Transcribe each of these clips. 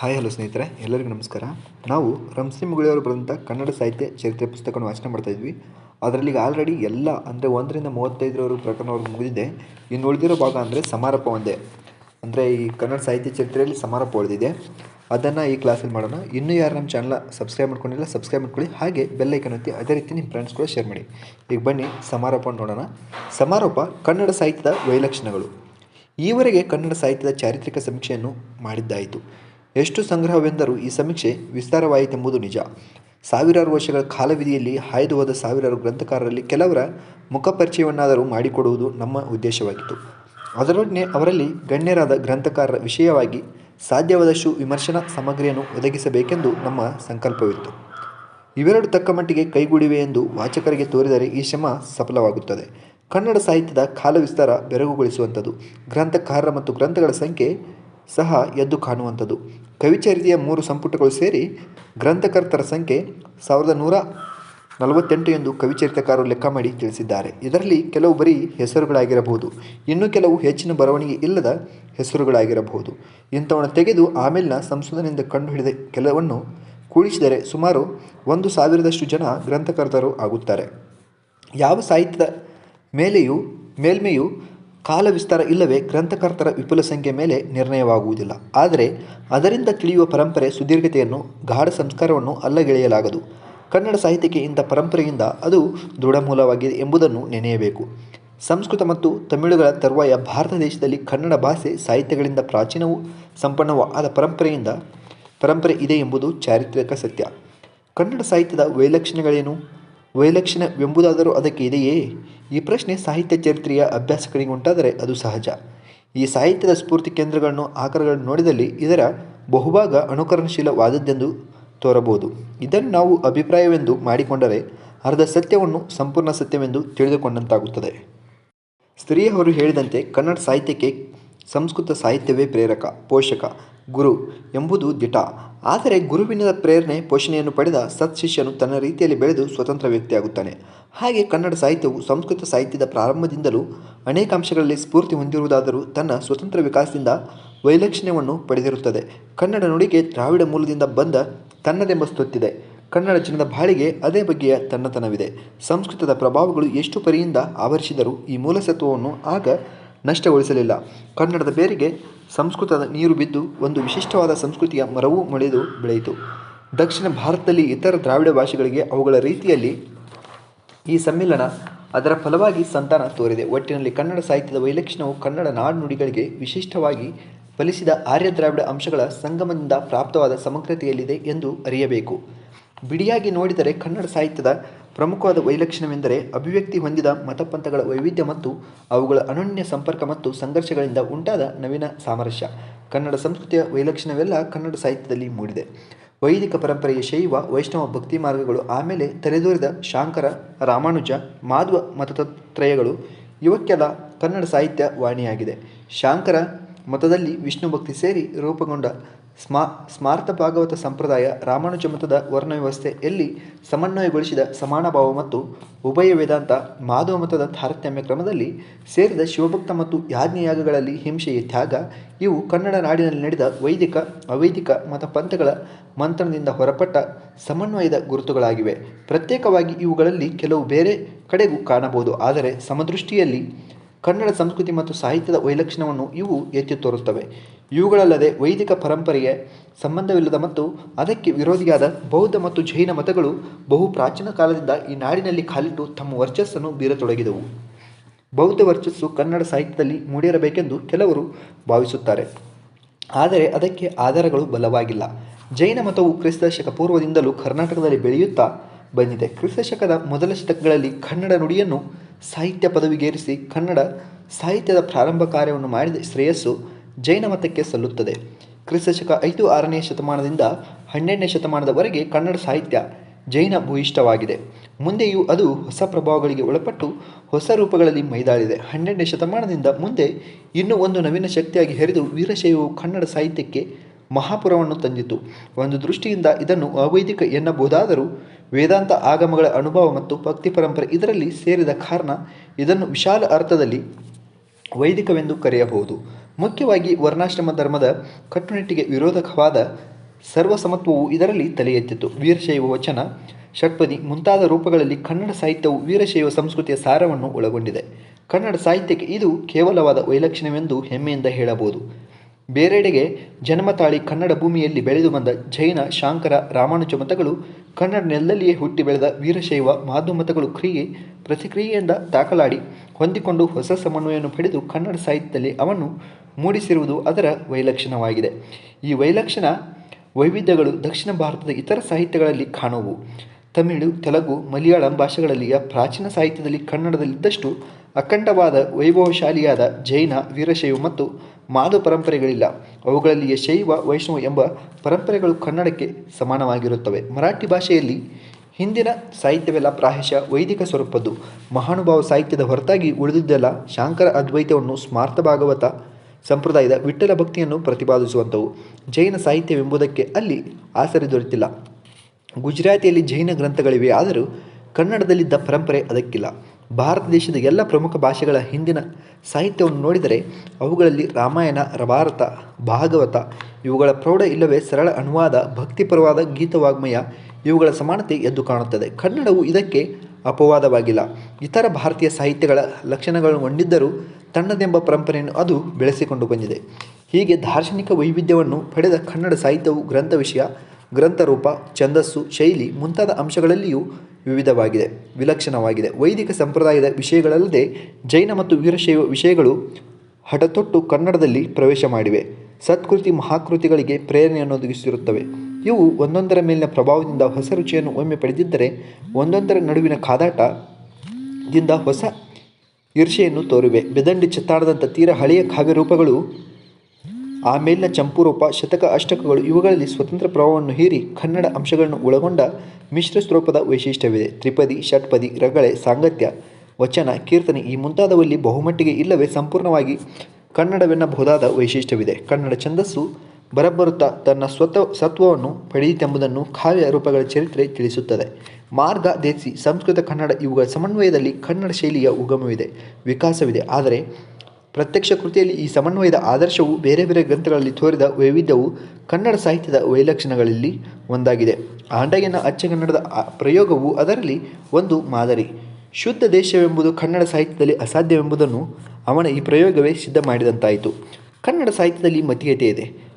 Hi hello ಸ್ನೇಹಿತರೆ, ಎಲ್ಲರಿಗೂ ನಮಸ್ಕಾರ. ನಾವು ರಂಸಿ ಮುಗಳಿಯವರು ಬರೆದಂಥ ಕನ್ನಡ ಸಾಹಿತ್ಯ ಚರಿತ್ರೆ ಪುಸ್ತಕವನ್ನು ವಾಚನ ಮಾಡ್ತಾ ಇದ್ವಿ. ಅದರಲ್ಲಿ ಈಗ ಆಲ್ರೆಡಿ ಎಲ್ಲ, ಅಂದರೆ ಒಂದರಿಂದ ಮೂವತ್ತೈದರವರೆಗೂ ಪ್ರಕರಣವರೆಗೂ ಮುಗಿದಿದೆ. ಇನ್ನು ಉಳಿದಿರೋ ಭಾಗ ಅಂದರೆ ಸಮಾರೋಪ ಒಂದೇ. ಅಂದರೆ ಈ ಕನ್ನಡ ಸಾಹಿತ್ಯ ಚರಿತ್ರೆಯಲ್ಲಿ ಸಮಾರೋಪ ಉಳಿದಿದೆ. ಅದನ್ನು ಈ ಕ್ಲಾಸಲ್ಲಿ ಮಾಡೋಣ. ಇನ್ನೂ ಯಾರು ನಮ್ಮ ಚಾನಲ್ ಸಬ್ಸ್ಕ್ರೈಬ್ ಮಾಡ್ಕೊಂಡಿಲ್ಲ ಸಬ್ಸ್ಕ್ರೈಬ್ ಮಾಡ್ಕೊಳ್ಳಿ. ಹಾಗೆ ಬೆಲ್ಲೈಕನ್ ಒತ್ತಿ ಅದೇ ರೀತಿ ನಿಮ್ಮ ಫ್ರೆಂಡ್ಸ್ ಕೂಡ ಶೇರ್ ಮಾಡಿ. ಈಗ ಬನ್ನಿ ಸಮಾರೋಪ ನೋಡೋಣ. ಸಮಾರೋಪ ಕನ್ನಡ ಸಾಹಿತ್ಯದ ವೈಲಕ್ಷಣಗಳು ಈವರೆಗೆ ಕನ್ನಡ ಸಾಹಿತ್ಯದ ಚಾರಿತ್ರಿಕ ಸಮೀಕ್ಷೆಯನ್ನು ಮಾಡಿದ್ದಾಯಿತು. ಎಷ್ಟು ಸಂಗ್ರಹವೆಂದರೂ ಈ ಸಮೀಕ್ಷೆ ವಿಸ್ತಾರವಾಯಿತೆಂಬುದು ನಿಜ. ಸಾವಿರಾರು ವರ್ಷಗಳ ಕಾಲವಿಧಿಯಲ್ಲಿ ಹಾಯ್ದು ಹೋದ ಸಾವಿರಾರು ಗ್ರಂಥಕಾರರಲ್ಲಿ ಕೆಲವರ ಮುಖಪರಿಚಯವನ್ನಾದರೂ ಮಾಡಿಕೊಡುವುದು ನಮ್ಮ ಉದ್ದೇಶವಾಗಿತ್ತು. ಅದರೊಡನೆ ಅವರಲ್ಲಿ ಗಣ್ಯರಾದ ಗ್ರಂಥಕಾರರ ವಿಷಯವಾಗಿ ಸಾಧ್ಯವಾದಷ್ಟು ವಿಮರ್ಶನಾ ಸಾಮಗ್ರಿಯನ್ನು ಒದಗಿಸಬೇಕೆಂದು ನಮ್ಮ ಸಂಕಲ್ಪವಿತ್ತು. ಇವೆರಡು ತಕ್ಕ ಮಟ್ಟಿಗೆ ಕೈಗೂಡಿವೆ ಎಂದು ವಾಚಕರಿಗೆ ತೋರಿದರೆ ಈ ಶ್ರಮ ಸಫಲವಾಗುತ್ತದೆ. ಕನ್ನಡ ಸಾಹಿತ್ಯದ ಕಾಲ ವಿಸ್ತಾರ ಬೆರಗುಗೊಳಿಸುವಂಥದ್ದು. ಗ್ರಂಥಕಾರರ ಮತ್ತು ಗ್ರಂಥಗಳ ಸಂಖ್ಯೆ ಸಹ ಎದ್ದು ಕಾಣುವಂಥದ್ದು. ಕವಿಚರಿತೆಯ ಮೂರು ಸಂಪುಟಗಳು ಸೇರಿ ಗ್ರಂಥಕರ್ತರ ಸಂಖ್ಯೆ ಸಾವಿರದ ನೂರ ನಲವತ್ತೆಂಟು ಎಂದು ಕವಿಚರಿತಕಾರರು ಲೆಕ್ಕ ಮಾಡಿ ತಿಳಿಸಿದ್ದಾರೆ. ಇದರಲ್ಲಿ ಕೆಲವು ಬರೀ ಹೆಸರುಗಳಾಗಿರಬಹುದು. ಇನ್ನು ಕೆಲವು ಹೆಚ್ಚಿನ ಬರವಣಿಗೆ ಇಲ್ಲದ ಹೆಸರುಗಳಾಗಿರಬಹುದು. ಇಂಥವನ್ನು ತೆಗೆದು ಆಮೇಲಿನ ಸಂಶೋಧನೆಯಿಂದ ಕಂಡುಹಿಡಿದ ಕೆಲವನ್ನು ಕೂಡಿಸಿದರೆ ಸುಮಾರು ಒಂದು ಸಾವಿರದಷ್ಟು ಜನ ಗ್ರಂಥಕರ್ತರು ಆಗುತ್ತಾರೆ. ಯಾವ ಸಾಹಿತ್ಯದ ಮೇಲೆಯೂ ಮೇಲ್ಮೆಯು ಕಾಲ ವಿಸ್ತಾರ ಇಲ್ಲವೇ ಗ್ರಂಥಕರ್ತರ ವಿಪುಲ ಸಂಖ್ಯೆ ಮೇಲೆ ನಿರ್ಣಯವಾಗುವುದಿಲ್ಲ. ಆದರೆ ಅದರಿಂದ ತಿಳಿಯುವ ಪರಂಪರೆ ಸುದೀರ್ಘತೆಯನ್ನು, ಗಾಢ ಸಂಸ್ಕಾರವನ್ನು ಅಲ್ಲಗೆಳೆಯಲಾಗದು. ಕನ್ನಡ ಸಾಹಿತ್ಯಕ್ಕೆ ಇಂಥ ಪರಂಪರೆಯಿಂದ ಅದು ದೃಢಮೂಲವಾಗಿದೆ ಎಂಬುದನ್ನು ನೆನೆಯಬೇಕು. ಸಂಸ್ಕೃತ ಮತ್ತು ತಮಿಳುಗಳ ತರುವಾಯ ಭಾರತ ದೇಶದಲ್ಲಿ ಕನ್ನಡ ಭಾಷೆ ಸಾಹಿತ್ಯಗಳಿಂದ ಪ್ರಾಚೀನವೂ ಸಂಪನ್ನವೂ ಆದ ಪರಂಪರೆಯಿಂದ, ಪರಂಪರೆ ಇದೆ ಎಂಬುದು ಚಾರಿತ್ರಿಕ ಸತ್ಯ. ಕನ್ನಡ ಸಾಹಿತ್ಯದ ವೈಲಕ್ಷಣ್ಯಗಳೇನು? ವೈಲಕ್ಷಣ್ಯವೆಂಬುದಾದರೂ ಅದಕ್ಕೆ ಇದೆಯೇ? ಈ ಪ್ರಶ್ನೆ ಸಾಹಿತ್ಯ ಚರಿತ್ರೆಯ ಅಭ್ಯಾಸಗಳಿಗೆ ಉಂಟಾದರೆ ಅದು ಸಹಜ. ಈ ಸಾಹಿತ್ಯದ ಸ್ಫೂರ್ತಿ ಕೇಂದ್ರಗಳನ್ನು, ಆಕರಗಳನ್ನು ನೋಡಿದಲ್ಲಿ ಇದರ ಬಹುಭಾಗ ಅನುಕರಣಶೀಲವಾದದ್ದೆಂದು ತೋರಬಹುದು. ಇದನ್ನು ನಾವು ಅಭಿಪ್ರಾಯವೆಂದು ಮಾಡಿಕೊಂಡರೆ ಅರ್ಧ ಸತ್ಯವನ್ನು ಸಂಪೂರ್ಣ ಸತ್ಯವೆಂದು ತಿಳಿದುಕೊಂಡಂತಾಗುತ್ತದೆ. ಸ್ತ್ರೀಯವರು ಹೇಳಿದಂತೆ ಕನ್ನಡ ಸಾಹಿತ್ಯಕ್ಕೆ ಸಂಸ್ಕೃತ ಸಾಹಿತ್ಯವೇ ಪ್ರೇರಕ, ಪೋಷಕ ಗುರು ಎಂಬುದು ದಿಟ. ಆದರೆ ಗುರುವಿನ ಪ್ರೇರಣೆ, ಪೋಷಣೆಯನ್ನು ಪಡೆದ ಸತ್ ಶಿಷ್ಯನು ತನ್ನ ರೀತಿಯಲ್ಲಿ ಬೆಳೆದು ಸ್ವತಂತ್ರ ವ್ಯಕ್ತಿಯಾಗುತ್ತಾನೆ. ಹಾಗೆ ಕನ್ನಡ ಸಾಹಿತ್ಯವು ಸಂಸ್ಕೃತ ಸಾಹಿತ್ಯದ ಪ್ರಾರಂಭದಿಂದಲೂ ಅನೇಕ ಅಂಶಗಳಲ್ಲಿ ಸ್ಫೂರ್ತಿ ಹೊಂದಿರುವುದಾದರೂ ತನ್ನ ಸ್ವತಂತ್ರ ವಿಕಾಸದಿಂದ ವೈಲಕ್ಷಣ್ಯವನ್ನು ಪಡೆದಿರುತ್ತದೆ. ಕನ್ನಡ ನುಡಿಗೆ ದ್ರಾವಿಡ ಮೂಲದಿಂದ ಬಂದ ತನ್ನದೆಂಬ ಸ್ತೊತ್ತಿದೆ ಕನ್ನಡ ಜನದ ಬಾಳಿಗೆ ಅದೇ ಬಗೆಯ ತನ್ನತನವಿದೆ. ಸಂಸ್ಕೃತದ ಪ್ರಭಾವಗಳು ಎಷ್ಟು ಪರಿಯಿಂದ ಆವರಿಸಿದರೂ ಈ ಮೂಲಸತ್ವವನ್ನು ಆಗ ನಷ್ಟಗೊಳಿಸಲಿಲ್ಲ. ಕನ್ನಡದ ಬೇರಿಗೆ ಸಂಸ್ಕೃತದ ನೀರು ಬಿದ್ದು ಒಂದು ವಿಶಿಷ್ಟವಾದ ಸಂಸ್ಕೃತಿಯ ಮರವು ಮೊಳೆದು ಬೆಳೆಯಿತು. ದಕ್ಷಿಣ ಭಾರತದಲ್ಲಿ ಇತರ ದ್ರಾವಿಡ ಭಾಷೆಗಳಿಗೆ ಅವುಗಳ ರೀತಿಯಲ್ಲಿ ಈ ಸಮ್ಮಿಲನ ಅದರ ಫಲವಾಗಿ ಸಂತಾನ ತೋರಿದೆ. ಒಟ್ಟಿನಲ್ಲಿ ಕನ್ನಡ ಸಾಹಿತ್ಯದ ವೈಲಕ್ಷಣವು ಕನ್ನಡ ನಾಡುನುಡಿಗಳಿಗೆ ವಿಶಿಷ್ಟವಾಗಿ ಫಲಿಸಿದ ಆರ್ಯ ದ್ರಾವಿಡ ಅಂಶಗಳ ಸಂಗಮದಿಂದ ಪ್ರಾಪ್ತವಾದ ಸಮಗ್ರತೆಯಲ್ಲಿದೆ ಎಂದು ಅರಿಯಬೇಕು. ಬಿಡಿಯಾಗಿ ನೋಡಿದರೆ ಕನ್ನಡ ಸಾಹಿತ್ಯದ ಪ್ರಮುಖವಾದ ವೈಲಕ್ಷಣವೆಂದರೆ ಅಭಿವ್ಯಕ್ತಿ ಹೊಂದಿದ ಮತಪಂಥಗಳ ವೈವಿಧ್ಯ ಮತ್ತು ಅವುಗಳ ಅನನ್ಯ ಸಂಪರ್ಕ ಮತ್ತು ಸಂಘರ್ಷಗಳಿಂದ ಉಂಟಾದ ನವೀನ ಸಾಮರಸ್ಯ. ಕನ್ನಡ ಸಂಸ್ಕೃತಿಯ ವೈಲಕ್ಷಣವೆಲ್ಲ ಕನ್ನಡ ಸಾಹಿತ್ಯದಲ್ಲಿ ಮೂಡಿದೆ. ವೈದಿಕ ಪರಂಪರೆಯ ಶೈವ, ವೈಷ್ಣವ ಭಕ್ತಿ ಮಾರ್ಗಗಳು, ಆಮೇಲೆ ತಲೆದೋರಿದ ಶಾಂಕರ, ರಾಮಾನುಜ, ಮಾಧ್ವ ಮತತ್ರಯಗಳು ಇವಕ್ಕೆಲ್ಲ ಕನ್ನಡ ಸಾಹಿತ್ಯ ವಾಣಿಯಾಗಿದೆ. ಶಾಂಕರ ಮತದಲ್ಲಿ ವಿಷ್ಣು ಭಕ್ತಿ ಸೇರಿ ರೂಪುಗೊಂಡ ಸ್ಮಾ ಸ್ಮಾರ್ಥ ಭಾಗವತ ಸಂಪ್ರದಾಯ ರಾಮಾನುಜ ಮತದ ವರ್ಣ ವ್ಯವಸ್ಥೆ ಎಲ್ಲಿ ಸಮನ್ವಯಗೊಳಿಸಿದ ಸಮಾನಭಾವ ಮತ್ತು ಉಭಯ ವೇದಾಂತ ಮಾಧವ ಮತದ ತಾರತಮ್ಯ ಕ್ರಮದಲ್ಲಿ ಸೇರಿದ ಶಿವಭಕ್ತ ಮತ್ತು ಯಾಜ್ಞಯಾಗಗಳಲ್ಲಿ ಹಿಂಸೆಯ ತ್ಯಾಗ, ಇವು ಕನ್ನಡ ನಾಡಿನಲ್ಲಿ ನಡೆದ ವೈದಿಕ, ಅವೈದಿಕ ಮತ ಪಂಥಗಳ ಮಂಥನದಿಂದ ಹೊರಪಟ್ಟ ಸಮನ್ವಯದ ಗುರುತುಗಳಾಗಿವೆ. ಪ್ರತ್ಯೇಕವಾಗಿ ಇವುಗಳಲ್ಲಿ ಕೆಲವು ಬೇರೆ ಕಡೆಗೂ ಕಾಣಬಹುದು, ಆದರೆ ಸಮದೃಷ್ಟಿಯಲ್ಲಿ ಕನ್ನಡ ಸಂಸ್ಕೃತಿ ಮತ್ತು ಸಾಹಿತ್ಯದ ವೈಲಕ್ಷಣವನ್ನು ಇವು ಎತ್ತಿ ತೋರುತ್ತವೆ. ಇವುಗಳಲ್ಲದೆ ವೈದಿಕ ಪರಂಪರೆಗೆ ಸಂಬಂಧವಿಲ್ಲದ ಮತ್ತು ಅದಕ್ಕೆ ವಿರೋಧಿಯಾದ ಬೌದ್ಧ ಮತ್ತು ಜೈನ ಮತಗಳು ಬಹು ಪ್ರಾಚೀನ ಕಾಲದಿಂದ ಈ ನಾಡಿನಲ್ಲಿ ಕಾಲಿಟ್ಟು ತಮ್ಮ ವರ್ಚಸ್ಸನ್ನು ಬೀರತೊಡಗಿದವು. ಬೌದ್ಧ ವರ್ಚಸ್ಸು ಕನ್ನಡ ಸಾಹಿತ್ಯದಲ್ಲಿ ಮೂಡಿರಬೇಕೆಂದು ಕೆಲವರು ಭಾವಿಸುತ್ತಾರೆ. ಆದರೆ ಅದಕ್ಕೆ ಆಧಾರಗಳು ಬಲವಾಗಿಲ್ಲ. ಜೈನ ಮತವು ಕ್ರಿಸ್ತ ಶಕ ಪೂರ್ವದಿಂದಲೂ ಕರ್ನಾಟಕದಲ್ಲಿ ಬೆಳೆಯುತ್ತಾ ಬಂದಿದೆ. ಕ್ರಿಸ್ತ ಶಕದ ಮೊದಲ ಶತಕಗಳಲ್ಲಿ ಕನ್ನಡ ನುಡಿಯನ್ನು ಸಾಹಿತ್ಯ ಪದವಿಗೇರಿಸಿ ಕನ್ನಡ ಸಾಹಿತ್ಯದ ಪ್ರಾರಂಭ ಕಾರ್ಯವನ್ನು ಮಾಡಿದ ಶ್ರೇಯಸ್ಸು ಜೈನ ಮತಕ್ಕೆ ಸಲ್ಲುತ್ತದೆ. ಕ್ರಿಸ್ತಶಕ ಐದು ಆರನೇ ಶತಮಾನದಿಂದ ಹನ್ನೆರಡನೇ ಶತಮಾನದವರೆಗೆ ಕನ್ನಡ ಸಾಹಿತ್ಯ ಜೈನ ಭೂಯಿಷ್ಠವಾಗಿದೆ. ಮುಂದೆಯೂ ಅದು ಹೊಸ ಪ್ರಭಾವಗಳಿಗೆ ಒಳಪಟ್ಟು ಹೊಸ ರೂಪಗಳಲ್ಲಿ ಮೈದಾಳಿದೆ ಹನ್ನೆರಡನೇ ಶತಮಾನದಿಂದ ಮುಂದೆ ಇನ್ನೂ ಒಂದು ನವೀನ ಶಕ್ತಿಯಾಗಿ ಹರಿದು ವೀರಶೈವವು ಕನ್ನಡ ಸಾಹಿತ್ಯಕ್ಕೆ ಮಹಾಪುರವನ್ನು ತಂದಿತು. ಒಂದು ದೃಷ್ಟಿಯಿಂದ ಇದನ್ನು ಅವೈದಿಕ ಎನ್ನಬಹುದಾದರೂ ವೇದಾಂತ ಆಗಮಗಳ ಅನುಭವ ಮತ್ತು ಭಕ್ತಿ ಪರಂಪರೆ ಇದರಲ್ಲಿ ಸೇರಿದ ಕಾರಣ ಇದನ್ನು ವಿಶಾಲ ಅರ್ಥದಲ್ಲಿ ವೈದಿಕವೆಂದು ಕರೆಯಬಹುದು. ಮುಖ್ಯವಾಗಿ ವರ್ಣಾಶ್ರಮ ಧರ್ಮದ ಕಟ್ಟುನಿಟ್ಟಿಗೆ ವಿರೋಧಕವಾದ ಸರ್ವಸಮತ್ವವು ಇದರಲ್ಲಿ ತಲೆ ಎತ್ತಿತು ವೀರಶೈವ ವಚನ, ಷಟ್ಪದಿ ಮುಂತಾದ ರೂಪಗಳಲ್ಲಿ ಕನ್ನಡ ಸಾಹಿತ್ಯವು ವೀರಶೈವ ಸಂಸ್ಕೃತಿಯ ಸಾರವನ್ನು ಒಳಗೊಂಡಿದೆ. ಕನ್ನಡ ಸಾಹಿತ್ಯಕ್ಕೆ ಇದು ಕೇವಲವಾದ ವೈಲಕ್ಷಣ್ಯವೆಂದು ಹೆಮ್ಮೆಯಿಂದ ಹೇಳಬಹುದು. ಬೇರೆಡೆಗೆ ಜನ್ಮತಾಳಿ ಕನ್ನಡ ಭೂಮಿಯಲ್ಲಿ ಬೆಳೆದು ಬಂದ ಜೈನ, ಶಾಂಕರ, ರಾಮಾನುಜ ಮತಗಳು ಕನ್ನಡ ನೆಲದಲ್ಲಿಯೇ ಹುಟ್ಟಿ ಬೆಳೆದ ವೀರಶೈವ ಮಾಧು ಮತಗಳು ಕ್ರಿಯೆ, ಪ್ರತಿಕ್ರಿಯೆಯಿಂದ ದಾಖಲಾಡಿ ಹೊಂದಿಕೊಂಡು ಹೊಸ ಸಮನ್ವಯವನ್ನು ಪಡೆದು ಕನ್ನಡ ಸಾಹಿತ್ಯದಲ್ಲಿ ಅವನ್ನು ಮೂಡಿಸಿರುವುದು ಅದರ ವೈಲಕ್ಷಣವಾಗಿದೆ ಈ ವೈಲಕ್ಷಣ ವೈವಿಧ್ಯಗಳು ದಕ್ಷಿಣ ಭಾರತದ ಇತರ ಸಾಹಿತ್ಯಗಳಲ್ಲಿ ಕಾಣುವು. ತಮಿಳು, ತೆಲುಗು, ಮಲಯಾಳಂ ಭಾಷೆಗಳಲ್ಲಿಯ ಪ್ರಾಚೀನ ಸಾಹಿತ್ಯದಲ್ಲಿ ಕನ್ನಡದಲ್ಲಿದ್ದಷ್ಟು ಅಖಂಡವಾದ ವೈಭವಶಾಲಿಯಾದ ಜೈನ, ವೀರಶೈವ ಮತ್ತು ಮಾಧು ಪರಂಪರೆಗಳಿಲ್ಲ. ಅವುಗಳಲ್ಲಿಯ ಶೈವ, ವೈಷ್ಣವ ಎಂಬ ಪರಂಪರೆಗಳು ಕನ್ನಡಕ್ಕೆ ಸಮಾನವಾಗಿರುತ್ತವೆ. ಮರಾಠಿ ಭಾಷೆಯಲ್ಲಿ ಹಿಂದಿನ ಸಾಹಿತ್ಯವೆಲ್ಲ ಪ್ರಾಯಶಃ ವೈದಿಕ ಸ್ವರೂಪದ್ದು. ಮಹಾನುಭಾವ ಸಾಹಿತ್ಯದ ಹೊರತಾಗಿ ಉಳಿದಿದ್ದೆಲ್ಲ ಶಾಂಕರ ಅದ್ವೈತವನ್ನು ಸ್ಮಾರ್ಥ ಭಾಗವತ ಸಂಪ್ರದಾಯದ ವಿಠ್ಠಲ ಭಕ್ತಿಯನ್ನು ಪ್ರತಿಪಾದಿಸುವಂಥವು. ಜೈನ ಸಾಹಿತ್ಯವೆಂಬುದಕ್ಕೆ ಅಲ್ಲಿ ಆಸರೆ ದೊರೆತಿಲ್ಲ. ಗುಜರಾತಿಯಲ್ಲಿ ಜೈನ ಗ್ರಂಥಗಳಿವೆ ಆದರೂ ಕನ್ನಡದಲ್ಲಿದ್ದ ಪರಂಪರೆ ಅದಕ್ಕಿಲ್ಲ. ಭಾರತ ದೇಶದ ಎಲ್ಲ ಪ್ರಮುಖ ಭಾಷೆಗಳ ಹಿಂದಿನ ಸಾಹಿತ್ಯವನ್ನು ನೋಡಿದರೆ ಅವುಗಳಲ್ಲಿ ರಾಮಾಯಣ, ರಭಾರತ, ಭಾಗವತ ಇವುಗಳ ಪ್ರೌಢ ಇಲ್ಲವೇ ಸರಳ ಅನುವಾದ, ಭಕ್ತಿಪರವಾದ ಗೀತವಾಗ್ಮಯ ಇವುಗಳ ಸಮಾನತೆ ಎದ್ದು ಕಾಣುತ್ತದೆ. ಕನ್ನಡವು ಇದಕ್ಕೆ ಅಪವಾದವಾಗಿಲ್ಲ. ಇತರ ಭಾರತೀಯ ಸಾಹಿತ್ಯಗಳ ಲಕ್ಷಣಗಳನ್ನು ಹೊಂದಿದ್ದರೂ ತನ್ನದೆಂಬ ಪರಂಪರೆಯನ್ನು ಅದು ಬೆಳೆಸಿಕೊಂಡು ಬಂದಿದೆ. ಹೀಗೆ ದಾರ್ಶನಿಕ ವೈವಿಧ್ಯವನ್ನು ಪಡೆದ ಕನ್ನಡ ಸಾಹಿತ್ಯವು ಗ್ರಂಥ ವಿಷಯ, ಗ್ರಂಥರೂಪ, ಛಂದಸ್ಸು, ಶೈಲಿ ಮುಂತಾದ ಅಂಶಗಳಲ್ಲಿಯೂ ವಿವಿಧವಾಗಿದೆ, ವಿಲಕ್ಷಣವಾಗಿದೆ. ವೈದಿಕ ಸಂಪ್ರದಾಯದ ವಿಷಯಗಳಲ್ಲದೆ ಜೈನ ಮತ್ತು ವೀರಶೈವ ವಿಷಯಗಳು ಹಠತೊಟ್ಟು ಕನ್ನಡದಲ್ಲಿ ಪ್ರವೇಶ ಮಾಡಿವೆ. ಸತ್ಕೃತಿ ಮಹಾಕೃತಿಗಳಿಗೆ ಪ್ರೇರಣೆಯನ್ನು ಒದಗಿಸಿರುತ್ತವೆ ಇವು ಒಂದೊಂದರ ಮೇಲಿನ ಪ್ರಭಾವದಿಂದ ಹೊಸ ರುಚಿಯನ್ನು ಒಮ್ಮೆ ಪಡೆದಿದ್ದರೆ, ಒಂದೊಂದರ ನಡುವಿನ ಕಾದಾಟದಿಂದ ಹೊಸ ಈರ್ಷೆಯನ್ನು ತೋರಿವೆ. ಬೆದಂಡಿ ಚಿತ್ತಾಡದಂಥ ತೀರ ಹಳೆಯ ಕಾವ್ಯರೂಪಗಳು ಆಮೇಲಿನ ಚಂಪು ಚಂಪೂರೂಪ, ಶತಕ ಅಷ್ಟಕಗಳು, ಇವುಗಳಲ್ಲಿ ಸ್ವತಂತ್ರ ಪ್ರಭಾವವನ್ನು ಹೀರಿ ಕನ್ನಡ ಅಂಶಗಳನ್ನು ಒಳಗೊಂಡ ಮಿಶ್ರ ಸ್ವರೂಪದ ವೈಶಿಷ್ಟ್ಯವಿದೆ. ತ್ರಿಪದಿ, ಷಟ್ಪದಿ, ರಗಳೆ, ಸಾಂಗತ್ಯ, ವಚನ, ಕೀರ್ತನೆ ಈ ಮುಂತಾದವಲ್ಲಿ ಬಹುಮಟ್ಟಿಗೆ ಇಲ್ಲವೇ ಸಂಪೂರ್ಣವಾಗಿ ಕನ್ನಡವೆನ್ನಬಹುದಾದ ವೈಶಿಷ್ಟ್ಯವಿದೆ. ಕನ್ನಡ ಛಂದಸ್ಸು ಬರಬರುತ್ತಾ ತನ್ನ ಸ್ವತ ಸತ್ವವನ್ನು ಪಡೆಯಿತೆಂಬುದನ್ನು ಕಾವ್ಯ ರೂಪಗಳ ಚರಿತ್ರೆ ತಿಳಿಸುತ್ತದೆ. ಮಾರ್ಗ ದೇಸಿ ಸಂಸ್ಕೃತ ಕನ್ನಡ ಇವುಗಳ ಸಮನ್ವಯದಲ್ಲಿ ಕನ್ನಡ ಶೈಲಿಯ ಉಗಮವಿದೆ, ವಿಕಾಸವಿದೆ. ಆದರೆ ಪ್ರತ್ಯಕ್ಷ ಕೃತಿಯಲ್ಲಿ ಈ ಸಮನ್ವಯದ ಆದರ್ಶವು ಬೇರೆ ಬೇರೆ ಗ್ರಂಥಗಳಲ್ಲಿ ತೋರಿದ ವೈವಿಧ್ಯವು ಕನ್ನಡ ಸಾಹಿತ್ಯದ ವೈಲಕ್ಷಣಗಳಲ್ಲಿ ಒಂದಾಗಿದೆ. ಆಂಡಗಿನ ಅಚ್ಚಗನ್ನಡದ ಕನ್ನಡದ ಪ್ರಯೋಗವು ಅದರಲ್ಲಿ ಒಂದು ಮಾದರಿ. ಶುದ್ಧ ದೇಶವೆಂಬುದು ಕನ್ನಡ ಸಾಹಿತ್ಯದಲ್ಲಿ ಅಸಾಧ್ಯವೆಂಬುದನ್ನು ಅವನ ಈ ಪ್ರಯೋಗವೇ ಸಿದ್ಧ ಮಾಡಿದಂತಾಯಿತು ಕನ್ನಡ ಸಾಹಿತ್ಯದಲ್ಲಿ ಮತೀಯತೆ ಇದೆ.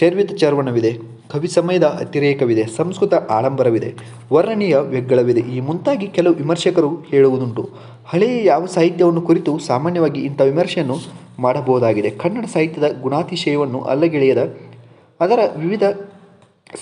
ಚರ್ವಿತ ಚರ್ವಣವಿದೆ ಕವಿ ಸಮಯದ ಅತಿರೇಕವಿದೆ, ಸಂಸ್ಕೃತ ಆಡಂಬರವಿದೆ, ವರ್ಣನೀಯ ವ್ಯಗ್ಗಳವಿದೆ ಈ ಮುಂತಾಗಿ ಕೆಲವು ವಿಮರ್ಶಕರು ಹೇಳುವುದುಂಟು. ಹಳೆಯ ಯಾವ ಸಾಹಿತ್ಯವನ್ನು ಕುರಿತು ಸಾಮಾನ್ಯವಾಗಿ ಇಂಥ ವಿಮರ್ಶೆಯನ್ನು ಮಾಡಬಹುದಾಗಿದೆ? ಕನ್ನಡ ಸಾಹಿತ್ಯದ ಗುಣಾತಿಶಯವನ್ನು ಅಲ್ಲಗೆಳೆಯದ, ಅದರ ವಿವಿಧ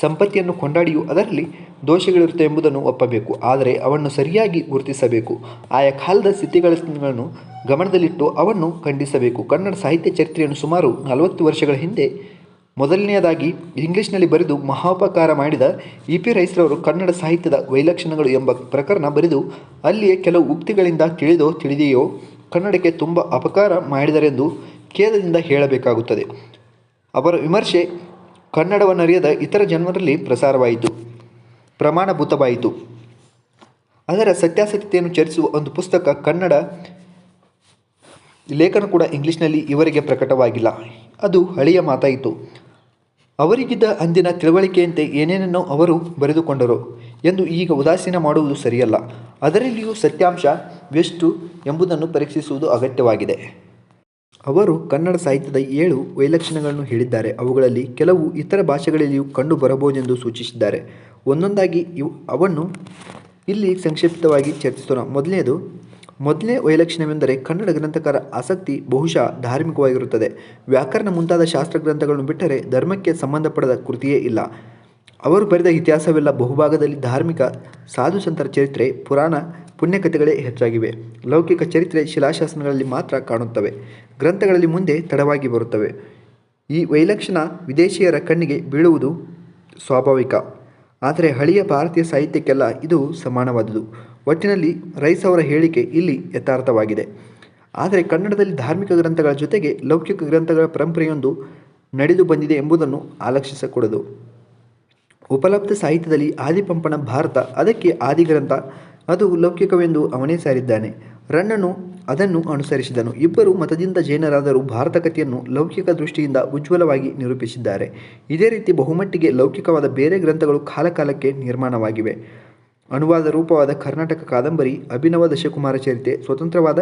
ಸಂಪತ್ತಿಯನ್ನು ಕೊಂಡಾಡಿಯೂ ಅದರಲ್ಲಿ ದೋಷಗಳಿರುತ್ತೆ ಎಂಬುದನ್ನು ಒಪ್ಪಬೇಕು. ಆದರೆ ಅವನ್ನು ಸರಿಯಾಗಿ ಗುರುತಿಸಬೇಕು. ಆಯಾ ಕಾಲದ ಸ್ಥಿತಿಗಳನ್ನು ಗಮನದಲ್ಲಿಟ್ಟು ಅವನ್ನು ಖಂಡಿಸಬೇಕು. ಕನ್ನಡ ಸಾಹಿತ್ಯ ಚರಿತ್ರೆಯನ್ನು ಸುಮಾರು ನಲವತ್ತು ವರ್ಷಗಳ ಹಿಂದೆ ಮೊದಲನೆಯದಾಗಿ ಇಂಗ್ಲಿಷ್ನಲ್ಲಿ ಬರೆದು ಮಹಾಪಕಾರ ಮಾಡಿದ ಇ ಪಿ ರೈಸ್ರವರು ಕನ್ನಡ ಸಾಹಿತ್ಯದ ವೈಲಕ್ಷಣಗಳು ಎಂಬ ಪ್ರಕರಣ ಬರೆದು ಅಲ್ಲಿಯೇ ಕೆಲವು ಉಕ್ತಿಗಳಿಂದ ತಿಳಿದೋ ತಿಳಿದೆಯೋ ಕನ್ನಡಕ್ಕೆ ತುಂಬ ಅಪಕಾರ ಮಾಡಿದರೆಂದು ಖೇದದಿಂದ ಹೇಳಬೇಕಾಗುತ್ತದೆ. ಅವರ ವಿಮರ್ಶೆ ಕನ್ನಡವನ್ನರಿಯದ ಇತರ ಜನರಲ್ಲಿ ಪ್ರಸಾರವಾಯಿತು. ಪ್ರಮಾಣಭೂತವಾಯಿತು. ಅದರ ಸತ್ಯಾಸತ್ಯತೆಯನ್ನು ಚರ್ಚಿಸುವ ಒಂದು ಪುಸ್ತಕ ಕನ್ನಡ ಲೇಖನ ಕೂಡ ಇಂಗ್ಲಿಷ್ನಲ್ಲಿ ಇವರಿಗೆ ಪ್ರಕಟವಾಗಿಲ್ಲ. ಅದು ಹಳೆಯ ಮಾತಾಯಿತು. ಅವರಿಗಿದ್ದ ಅಂದಿನ ತಿಳುವಳಿಕೆಯಂತೆ ಏನೇನನ್ನೋ ಅವರು ಬರೆದುಕೊಂಡರು ಎಂದು ಈಗ ಉದಾಸೀನ ಮಾಡುವುದು ಸರಿಯಲ್ಲ. ಅದರಲ್ಲಿಯೂ ಸತ್ಯಾಂಶ ಎಷ್ಟು ಎಂಬುದನ್ನು ಪರೀಕ್ಷಿಸುವುದು ಅಗತ್ಯವಾಗಿದೆ. ಅವರು ಕನ್ನಡ ಸಾಹಿತ್ಯದ ಏಳು ವೈಲಕ್ಷಣಗಳನ್ನು ಹೇಳಿದ್ದಾರೆ. ಅವುಗಳಲ್ಲಿ ಕೆಲವು ಇತರ ಭಾಷೆಗಳಲ್ಲಿಯೂ ಕಂಡು ಬರಬಹುದೆಂದು ಸೂಚಿಸಿದ್ದಾರೆ. ಒಂದೊಂದಾಗಿ ಇವು, ಅವನ್ನು ಇಲ್ಲಿ ಸಂಕ್ಷಿಪ್ತವಾಗಿ ಚರ್ಚಿಸೋಣ. ಮೊದಲನೆಯದು ಮೊದಲನೇ ವೈಲಕ್ಷಣವೆಂದರೆ ಕನ್ನಡ ಗ್ರಂಥಕಾರ ಆಸಕ್ತಿ ಬಹುಶಃ ಧಾರ್ಮಿಕವಾಗಿರುತ್ತದೆ. ವ್ಯಾಕರಣ ಮುಂತಾದ ಶಾಸ್ತ್ರ ಗ್ರಂಥಗಳನ್ನು ಬಿಟ್ಟರೆ ಧರ್ಮಕ್ಕೆ ಸಂಬಂಧಪಡದ ಕೃತಿಯೇ ಇಲ್ಲ. ಅವರು ಬರೆದ ಇತಿಹಾಸವೆಲ್ಲ ಬಹುಭಾಗದಲ್ಲಿ ಧಾರ್ಮಿಕ ಸಾಧು ಸಂತರ ಚರಿತ್ರೆ, ಪುರಾಣ, ಪುಣ್ಯಕಥೆಗಳೇ ಹೆಚ್ಚಾಗಿವೆ. ಲೌಕಿಕ ಚರಿತ್ರೆ ಶಿಲಾಶಾಸನಗಳಲ್ಲಿ ಮಾತ್ರ ಕಾಣುತ್ತವೆ. ಗ್ರಂಥಗಳಲ್ಲಿ ಮುಂದೆ ತಡವಾಗಿ ಬರುತ್ತವೆ. ಈ ವೈಲಕ್ಷಣ ವಿದೇಶಿಯರ ಕಣ್ಣಿಗೆ ಬೀಳುವುದು ಸ್ವಾಭಾವಿಕ. ಆದರೆ ಹಳೆಯ ಭಾರತೀಯ ಸಾಹಿತ್ಯಕ್ಕೆಲ್ಲ ಇದು ಸಮಾನವಾದುದು. ಒಟ್ಟಿನಲ್ಲಿ ರೈಸ್ ಅವರ ಹೇಳಿಕೆ ಇಲ್ಲಿ ಯಥಾರ್ಥವಾಗಿದೆ. ಆದರೆ ಕನ್ನಡದಲ್ಲಿ ಧಾರ್ಮಿಕ ಗ್ರಂಥಗಳ ಜೊತೆಗೆ ಲೌಕಿಕ ಗ್ರಂಥಗಳ ಪರಂಪರೆಯೊಂದು ನಡೆದು ಬಂದಿದೆ ಎಂಬುದನ್ನು ಆಲಕ್ಷಿಸಕೂಡದು. ಉಪಲಬ್ಧ ಸಾಹಿತ್ಯದಲ್ಲಿ ಆದಿಪಂಪನ ಭಾರತ, ಅದಕ್ಕೆ ಆದಿಗ್ರಂಥ ಅದು ಲೌಕಿಕವೆಂದು ಅವನೇ ಸಾರಿದ್ದಾನೆ. ರಣ್ಣನು ಅದನ್ನು ಅನುಸರಿಸಿದನು. ಇಬ್ಬರು ಮತದಿಂದ ಜೈನರಾದರೂ ಭಾರತ ಕಥೆಯನ್ನು ಲೌಕಿಕ ದೃಷ್ಟಿಯಿಂದ ಉಜ್ವಲವಾಗಿ ನಿರೂಪಿಸಿದ್ದಾರೆ. ಇದೇ ರೀತಿ ಬಹುಮಟ್ಟಿಗೆ ಲೌಕಿಕವಾದ ಬೇರೆ ಗ್ರಂಥಗಳು ಕಾಲಕಾಲಕ್ಕೆ ನಿರ್ಮಾಣವಾಗಿವೆ. ಅನುವಾದ ರೂಪವಾದ ಕರ್ನಾಟಕ ಕಾದಂಬರಿ, ಅಭಿನವ ದಶಕುಮಾರ ಚರಿತೆ ಸ್ವತಂತ್ರವಾದ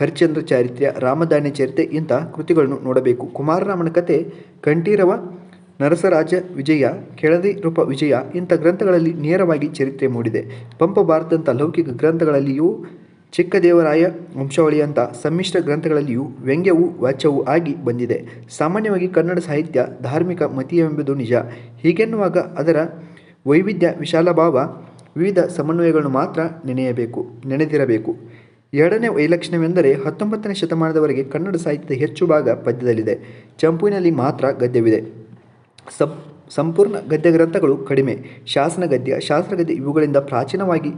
ಹರಿಶ್ಚಂದ್ರ ಚಾರಿತ್ರ್ಯ ರಾಮಧಾನ್ಯ ಚರಿತೆ ಇಂಥ ಕೃತಿಗಳನ್ನು ನೋಡಬೇಕು. ಕುಮಾರರಾಮನ ಕತೆ ಕಂಠೀರವ, ನರಸರಾಜ ವಿಜಯ, ಕೆಳದಿ ರೂಪ ವಿಜಯ ಇಂಥ ಗ್ರಂಥಗಳಲ್ಲಿ ನೇರವಾಗಿ ಚರಿತ್ರೆ ಮೂಡಿದೆ. ಪಂಪ ಭಾರತದಂಥ ಲೌಕಿಕ ಗ್ರಂಥಗಳಲ್ಲಿಯೂ, ಚಿಕ್ಕದೇವರಾಯ ವಂಶಾವಳಿಯಂಥ ಸಮ್ಮಿಶ್ರ ಗ್ರಂಥಗಳಲ್ಲಿಯೂ ವ್ಯಂಗ್ಯವೂ, ವಾಚ್ಯವೂ ಆಗಿ ಬಂದಿದೆ. ಸಾಮಾನ್ಯವಾಗಿ ಕನ್ನಡ ಸಾಹಿತ್ಯ ಧಾರ್ಮಿಕ ಮತೀಯವೆಂಬುದು ನಿಜ. ಹೀಗೆನ್ನುವಾಗ ಅದರ ವೈವಿಧ್ಯ ವಿಶಾಲ ಭಾವ ವಿವಿಧ ಸಮನ್ವಯಗಳನ್ನು ಮಾತ್ರ ನೆನೆಯಬೇಕು, ನೆನೆದಿರಬೇಕು. ಎರಡನೇ ವೈಲಕ್ಷಣವೆಂದರೆ ಹತ್ತೊಂಬತ್ತನೇ ಶತಮಾನದವರೆಗೆ ಕನ್ನಡ ಸಾಹಿತ್ಯದ ಹೆಚ್ಚು ಭಾಗ ಪದ್ಯದಲ್ಲಿದೆ. ಚಂಪುವಿನಲ್ಲಿ ಮಾತ್ರ ಗದ್ಯವಿದೆ. ಸಂಪೂರ್ಣ ಗದ್ಯ ಗ್ರಂಥಗಳು ಕಡಿಮೆ. ಶಾಸನ ಗದ್ಯ ಶಾಸ್ತ್ರಗದ್ಯ ಇವುಗಳಿಂದ ಪ್ರಾಚೀನವಾಗಿ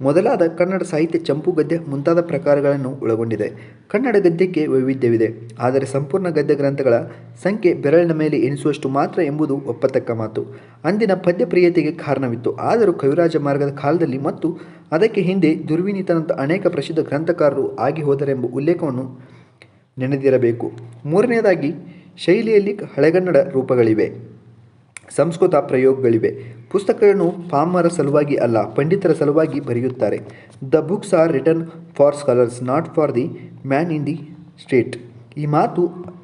ಮೊದಲಾದ ಕನ್ನಡ ಸಾಹಿತ್ಯ ಚಂಪು ಗದ್ಯ ಮುಂತಾದ ಪ್ರಕಾರಗಳನ್ನು ಒಳಗೊಂಡಿದೆ. ಕನ್ನಡ ಗದ್ಯಕ್ಕೆ ವೈವಿಧ್ಯವಿದೆ. ಆದರೆ ಸಂಪೂರ್ಣ ಗದ್ಯ ಗ್ರಂಥಗಳ ಸಂಖ್ಯೆ ಬೆರಳಿನ ಮೇಲೆ ಎನಿಸುವಷ್ಟು ಮಾತ್ರ ಎಂಬುದು ಒಪ್ಪತಕ್ಕ ಮಾತು. ಅಂದಿನ ಪದ್ಯಪ್ರಿಯತೆಗೆ ಕಾರಣವಿತ್ತು. ಆದರೂ ಕವಿರಾಜ ಮಾರ್ಗದ ಕಾಲದಲ್ಲಿ ಮತ್ತು ಅದಕ್ಕೆ ಹಿಂದೆ ದುರ್ವಿನೀತನಂಥ ಅನೇಕ ಪ್ರಸಿದ್ಧ ಗ್ರಂಥಕಾರರು ಆಗಿ ಹೋದರೆಂಬ ಉಲ್ಲೇಖವನ್ನು ನೆನೆದಿರಬೇಕು. ಮೂರನೆಯದಾಗಿ ಶೈಲಿಯಲ್ಲಿ ಹಳೆಗನ್ನಡ ರೂಪಗಳಿವೆ. ಸಂಸ್ಕೃತ ಪ್ರಯೋಗಗಳಿವೆ. ಪುಸ್ತಕಗಳನ್ನು ಪಾಮರ ಸಲುವಾಗಿ ಅಲ್ಲ, ಪಂಡಿತರ ಸಲುವಾಗಿ ಬರೆಯುತ್ತಾರೆ. The books are return for scholars not for the man in the state ಈ ಮಾತು